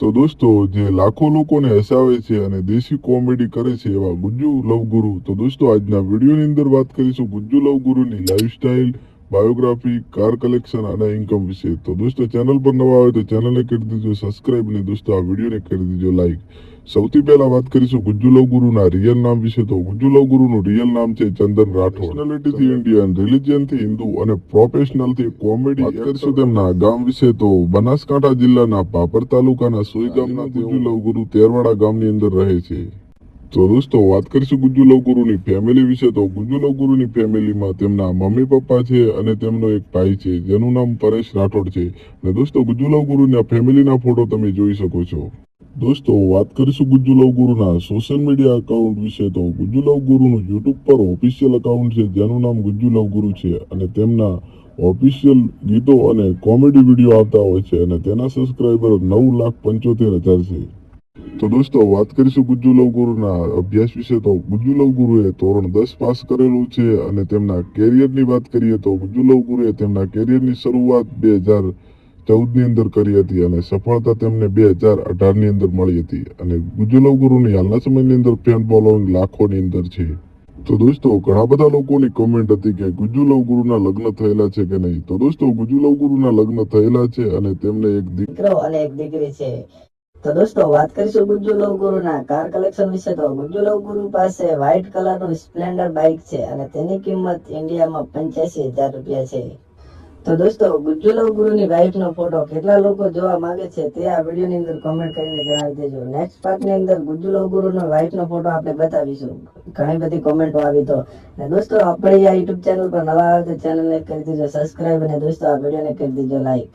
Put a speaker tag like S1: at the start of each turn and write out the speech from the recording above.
S1: તો દોસ્તો, જે લાખો લોકોને હસાવે છે અને દેશી કોમેડી કરે છે એવા ગુજ્જુ લવગુરુ. તો દોસ્તો, આજના વિડીયોની અંદર વાત કરીશું ગુજ્જુ લવગુરુની લાઈફસ્ટાઈલ બાયોગ્રાફી કાર કલેક્શન અને ઇન્કમ વિશે. તો દોસ્તો ચેનલ પર નવા આવે તો ચેનલને કરી દીજો સબસ્ક્રાઇબ અને દોસ્તો, આ વિડીયોને કરી દીજો લાઈક સૌથી પહેલા વાત કરીશું ગુજ્જુલવ ગુરુના રિયલ નામ વિશે. તો ગુજ્જુલવ ગુરુનું રિયલ નામ છે ચંદન રાઠોડ. નેશનાલિટીથી ઇન્ડિયન રિલિજિયનથી હિન્દુ અને પ્રોફેશનલથી કોમેડી કરીશું તેમના ગામ વિશે. તો બનાસકાંઠા જિલ્લાના પાપર તાલુકાના સોઈ ગામના ગુજ્જુલવ ગુરુ તેરવાડા ગામની અંદર રહે છે. તો દોસ્તો વાત કરીશું ગુજ્જુલવ ગુરુની ફેમિલી વિશે. તો ગુજ્જુલવ ગુરુની ફેમિલીમાં તેમના મમ્મી પપ્પા છે અને તેમનો એક ભાઈ છે જેનું નામ પરેશ રાઠોડ છે. અને દોસ્તો ગુજ્જુલવ ગુરુના ફેમિલીના ફોટો તમે જોઈ શકો છો. દોસ્તો વાત કરીશું ગુજ્જુ લવગુરુના સોશિયલ મીડિયા અકાઉન્ટ વિશે. તો ગુજ્જુ લવગુરુનું યુટ્યુબ પર ઓફિશિયલ અકાઉન્ટ છે, જેનું નામ ગુજ્જુ લવગુરુ છે અને તેમના ઓફિશિયલ ગીતો અને કોમેડી વીડિયો આવતા હોય છે અને તેના સબસ્ક્રાઈબર નવ લાખ પંચોતેર હજાર છે. તો દોસ્તો વાત કરીશું ગુજ્જુ લવગુરુના અભ્યાસ વિશે. તો ગુજ્જુ લવગુરુએ ધોરણ દસ પાસ કરેલું છે અને તેમના કેરિયરની વાત કરીએ તો ગુજ્જુ લવગુરુએ તેમના કેરિયરની શરૂઆત બે હજાર ચૌદની અંદર કરી હતી અને સફળતા તેમને બે હજાર અઢારની અંદર મળી હતી. અને ગુજ્જુ ગુરુની હાલના સમયની અંદર ફેન ફોલોઈંગ લાખોની અંદર છે. તો દોસ્તો, ઘણા બધા લોકોની કોમેન્ટ હતી કે ગુજ્જુ લવગુરુના લગ્ન થયેલા છે કે નહીં? તો દોસ્તો ગુજ્જુ લવગુરુના લગ્ન થયેલા છે અને તેમને એક દીક
S2: દીકરો અને એક દીકરી છે. તો દોસ્તો, વાત કરીશું ગુજ્જુ લવ ગુરુના કાર કલેક્શન વિશે તો ગુજ્જુ લવ ગુરુ પાસે વ્હાઇટ કલરનું સ્પ્લેન્ડર બાઇક છે અને તેની કિંમત ઇન્ડિયામાં પંચ્યાસી હજાર રૂપિયા છે. તો દોસ્તો ગુજ્જુ લવ ગુરુની વાઇફનો ફોટો કેટલા લોકો જોવા માંગે છે તે આ વિડીયોની અંદર કોમેન્ટ કરીને જણાવી દેજો. નેક્સ્ટ પાર્ટની અંદર ગુજ્જુ લવ ગુરુનો વાઇફનો ફોટો આપણે બતાવીશું. ઘણી બધી કોમેન્ટો આવી તો. અને દોસ્તો, આપણે આ યુટ્યુબ ચેનલ પર નવા આવે તો ચેનલને કરી દેજો સબસ્ક્રાઇબ અને દોસ્તો, આ વિડીયોને કરી દેજો લાઈક